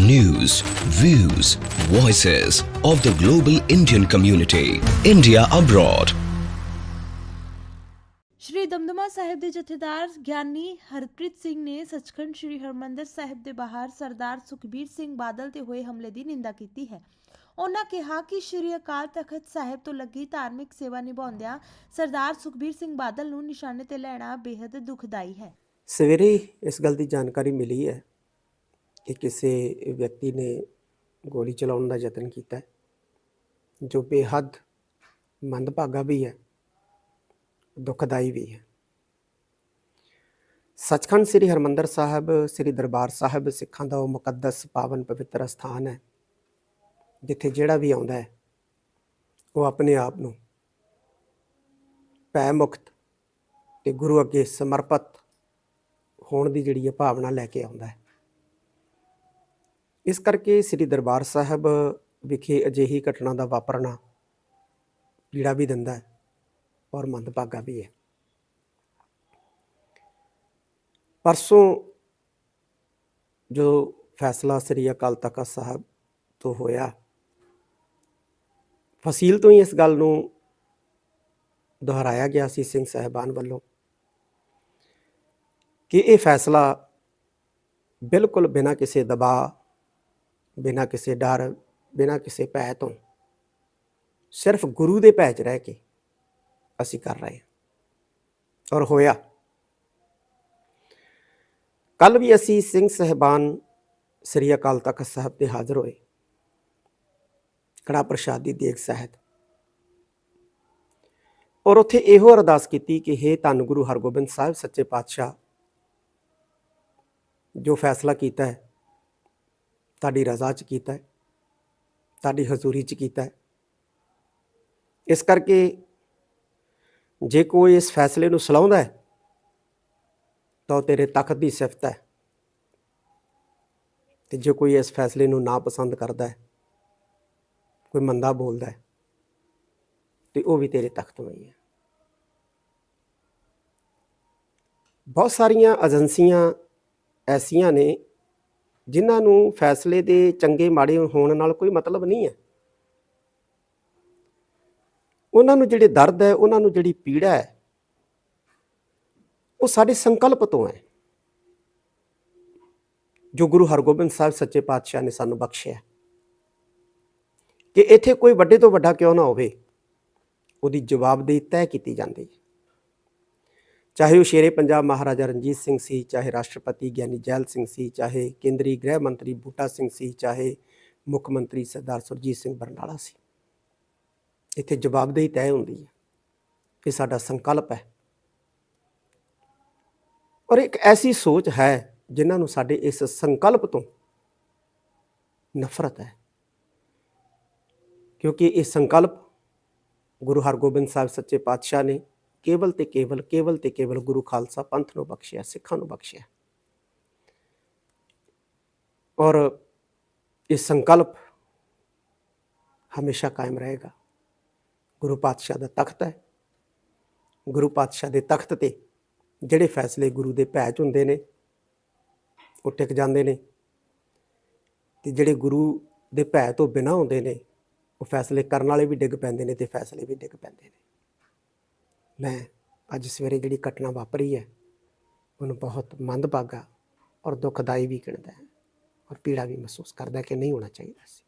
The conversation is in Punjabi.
news, views, voices of the global Indian community. India abroad. ਸ਼੍ਰੀ ਦਮਦਮਾ ਸਾਹਿਬ ਦੇ ਜਥੇਦਾਰ ਗਿਆਨੀ ਹਰਪ੍ਰੀਤ ਸਿੰਘ ਨੇ ਸੱਚਖੰਡ ਸ਼੍ਰੀ ਹਰਮੰਦਰ ਸਾਹਿਬ ਦੇ ਬਾਹਰ ਸਰਦਾਰ ਸੁਖਬੀਰ ਸਿੰਘ ਬਾਦਲ ਤੇ ਹੋਏ ਹਮਲੇ ਦੀ ਨਿੰਦਾ ਕੀਤੀ ਹੈ ਉਹਨਾਂ ਕਿਹਾ ਕਿ ਸ਼੍ਰੀ ਅਕਾਲ ਤਖਤ ਸਾਹਿਬ ਤੋਂ ਲੱਗੀ ਧਾਰਮਿਕ ਸੇਵਾ ਨਿਭਾਉਂਦਿਆਂ ਸਰਦਾਰ ਸੁਖਬੀਰ ਸਿੰਘ ਬਾਦਲ ਨੂੰ ਨਿਸ਼ਾਨੇ ਤੇ ਲੈਣਾ ਬੇहद ਦੁਖਦਾਈ ਹੈ ਸਵੇਰੇ ਹੀ ਇਸ ਗੱਲ ਦੀ ਜਾਣਕਾਰੀ ਮਿਲੀ ਹੈ ਕਿ ਕਿਸੇ ਵਿਅਕਤੀ ਨੇ ਗੋਲੀ ਚਲਾਉਣ ਦਾ ਯਤਨ ਕੀਤਾ ਹੈ, ਜੋ ਬੇਹੱਦ ਮੰਦਭਾਗਾ ਵੀ ਹੈ, ਦੁਖਦਾਈ ਵੀ ਹੈ। ਸੱਚਖੰਡ ਸ੍ਰੀ ਹਰਮੰਦਰ ਸਾਹਿਬ, ਸ੍ਰੀ ਦਰਬਾਰ ਸਾਹਿਬ ਸਿੱਖਾਂ ਦਾ ਉਹ ਮੁਕੱਦਸ ਪਾਵਨ ਪਵਿੱਤਰ ਸਥਾਨ ਹੈ, ਜਿੱਥੇ ਜਿਹੜਾ ਵੀ ਆਉਂਦਾ ਹੈ, ਉਹ ਆਪਣੇ ਆਪ ਨੂੰ ਭੈ ਮੁਕਤ ਤੇ ਗੁਰੂ ਅੱਗੇ ਸਮਰਪਿਤ ਹੋਣ ਦੀ ਜਿਹੜੀ ਹੈ ਭਾਵਨਾ ਲੈ ਕੇ ਆਉਂਦਾ ਹੈ। ਇਸ ਕਰਕੇ ਸ੍ਰੀ ਦਰਬਾਰ ਸਾਹਿਬ ਵਿਖੇ ਅਜਿਹੀ ਘਟਨਾ ਦਾ ਵਾਪਰਨਾ ਪੀੜਾ ਵੀ ਦਿੰਦਾ ਹੈ ਔਰ ਮੰਦਭਾਗਾ ਵੀ ਹੈ। ਪਰਸੋਂ ਜੋ ਫੈਸਲਾ ਸ੍ਰੀ ਅਕਾਲ ਤਖਤ ਸਾਹਿਬ ਤੋਂ ਹੋਇਆ, ਫਸੀਲ ਤੋਂ ਹੀ ਇਸ ਗੱਲ ਨੂੰ ਦੁਹਰਾਇਆ ਗਿਆ ਸੀ ਸਿੰਘ ਸਾਹਿਬਾਨ ਵੱਲੋਂ ਕਿ ਇਹ ਫੈਸਲਾ ਬਿਲਕੁਲ ਬਿਨਾਂ ਕਿਸੇ ਦਬਾਅ ਬਿਨਾਂ ਕਿਸੇ ਡਰ, ਬਿਨਾਂ ਕਿਸੇ ਭੈ ਤੋਂ। ਸਿਰਫ ਗੁਰੂ ਦੇ ਭੈ 'ਚ ਰਹਿ ਕੇ ਅਸੀਂ ਕਰ ਰਹੇ ਹਾਂ। ਔਰ ਹੋਇਆ। ਕੱਲ ਵੀ ਅਸੀਂ ਸਿੰਘ ਸਹਿਬਾਨ ਸ੍ਰੀ ਅਕਾਲ ਤਖਤ ਸਾਹਿਬ ਤੇ ਹਾਜ਼ਰ ਹੋਏ। ਕੜਾ ਪ੍ਰਸ਼ਾਦ ਦੀ ਦੇਗ ਸਹਿਤ। ਔਰ ਉੱਥੇ ਇਹੋ ਅਰਦਾਸ ਕੀਤੀ ਕਿ हे ਧੰਨ ਗੁਰੂ ਹਰਗੋਬਿੰਦ ਸਾਹਿਬ, ਸੱਚੇ ਪਾਤਸ਼ਾਹ, ਜੋ ਫੈਸਲਾ ਕੀਤਾ ਹੈ ਤੁਹਾਡੀ ਰਜ਼ਾ 'ਚ ਕੀਤਾ ਹੈ, ਤੁਹਾਡੀ ਹਜ਼ੂਰੀ 'ਚ ਕੀਤਾ ਹੈ। ਇਸ ਕਰਕੇ ਜੇ ਕੋਈ ਇਸ ਫੈਸਲੇ ਨੂੰ ਸਲਾਉਂਦਾ ਹੈ, ਤਾਂ ਉਹ ਤੇਰੇ ਤਖਤ ਦੀ ਸਿਫਤ ਹੈ। ਤੇ ਜੇ ਕੋਈ ਇਸ ਫੈਸਲੇ ਨੂੰ ਨਾ ਪਸੰਦ ਕਰਦਾ ਹੈ, ਕੋਈ ਮੰਦਾ ਬੋਲਦਾ ਹੈ, ਤੇ ਉਹ ਵੀ ਤੇਰੇ ਤਖਤ ਤੋਂ ਹੀ ਹੈ। ਬਹੁਤ ਸਾਰੀਆਂ ਏਜੰਸੀਆਂ ਐਸੀਆਂ ਨੇ ਜਿਨ੍ਹਾਂ ਨੂੰ ਫੈਸਲੇ ਦੇ ਚੰਗੇ ਮਾੜੇ ਹੋਣ ਨਾਲ ਕੋਈ ਮਤਲਬ ਨਹੀਂ ਹੈ। ਉਹਨਾਂ ਨੂੰ ਜਿਹੜੇ ਦਰਦ ਹੈ, ਉਹਨਾਂ ਨੂੰ ਜਿਹੜੀ ਪੀੜਾ ਹੈ, ਉਹ ਸਾਡੇ ਸੰਕਲਪ ਤੋਂ ਹੈ। ਜੋ ਗੁਰੂ ਹਰਗੋਬਿੰਦ ਸਾਹਿਬ ਸੱਚੇ ਪਾਤਸ਼ਾਹ ਨੇ ਸਾਨੂੰ ਬਖਸ਼ਿਆ ਕਿ ਇੱਥੇ ਕੋਈ ਵੱਡੇ ਤੋਂ ਵੱਡਾ ਕਿਉਂ ਨਾ ਹੋਵੇ, ਉਹਦੀ ਜਵਾਬਦੇਹੀ ਤੈਅ ਕੀਤੀ ਜਾਂਦੀ ਹੈ। ਚਾਹੇ ਉਹ ਸ਼ੇਰੇ ਪੰਜਾਬ ਮਹਾਰਾਜਾ ਰਣਜੀਤ ਸਿੰਘ ਸੀ, ਚਾਹੇ ਰਾਸ਼ਟਰਪਤੀ ਗਿਆਨੀ ਜੈਲ ਸਿੰਘ ਸੀ, ਚਾਹੇ ਕੇਂਦਰੀ ਗ੍ਰਹਿ ਮੰਤਰੀ ਬੂਟਾ ਸਿੰਘ ਸੀ, ਚਾਹੇ ਮੁੱਖ ਮੰਤਰੀ ਸਰਦਾਰ ਸੁਰਜੀਤ ਸਿੰਘ ਬਰਨਾਲਾ ਸੀ। ਇੱਥੇ ਜਵਾਬਦੇਹੀ ਤੈਅ ਹੁੰਦੀ ਹੈ ਇਹ ਸਾਡਾ ਸੰਕਲਪ ਹੈ। ਔਰ ਇੱਕ ਐਸੀ ਸੋਚ ਹੈ ਜਿਨ੍ਹਾਂ ਨੂੰ ਸਾਡੇ ਇਸ ਸੰਕਲਪ ਤੋਂ ਨਫ਼ਰਤ ਹੈ। ਕਿਉਂਕਿ ਇਹ ਸੰਕਲਪ ਗੁਰੂ ਹਰਗੋਬਿੰਦ ਸਾਹਿਬ ਸੱਚੇ ਪਾਤਸ਼ਾਹ ਨੇ ਕੇਵਲ ਤੇ ਕੇਵਲ ਕੇਵਲ ਤੇ ਕੇਵਲ ਗੁਰੂ ਖਾਲਸਾ ਪੰਥ ਨੂੰ ਬਖਸ਼ਿਆ, ਸਿੱਖਾਂ ਨੂੰ ਬਖਸ਼ਿਆ। ਔਰ ਇਹ ਸੰਕਲਪ ਹਮੇਸ਼ਾ ਕਾਇਮ ਰਹੇਗਾ। ਗੁਰੂ ਪਾਤਸ਼ਾਹ ਦਾ ਤਖਤ ਹੈ। ਗੁਰੂ ਪਾਤਸ਼ਾਹ ਦੇ ਤਖਤ ਤੇ ਜਿਹੜੇ ਫੈਸਲੇ ਗੁਰੂ ਦੇ ਭੈ 'ਚ ਹੁੰਦੇ ਨੇ, ਉਹ ਟਿਕ ਜਾਂਦੇ ਨੇ। ਤੇ ਜਿਹੜੇ ਗੁਰੂ ਦੇ ਭੈ ਤੋਂ ਬਿਨਾਂ ਹੁੰਦੇ ਨੇ, ਉਹ ਫੈਸਲੇ ਕਰਨ ਵਾਲੇ ਵੀ ਡਿੱਗ ਪੈਂਦੇ ਨੇ ਤੇ ਫੈਸਲੇ ਵੀ ਡਿੱਗ ਪੈਂਦੇ ਨੇ। ਮੈਂ ਅੱਜ ਸਵੇਰੇ ਜਿਹੜੀ ਘਟਨਾ ਵਾਪਰੀ ਹੈ, ਉਹਨੂੰ ਬਹੁਤ ਮੰਦਭਾਗਾ ਔਰ ਦੁਖਦਾਈ ਵੀ ਗਿਣਦਾ ਹੈ ਔਰ ਪੀੜਾ ਵੀ ਮਹਿਸੂਸ ਕਰਦਾ ਕਿ ਨਹੀਂ ਹੋਣਾ ਚਾਹੀਦਾ ਸੀ।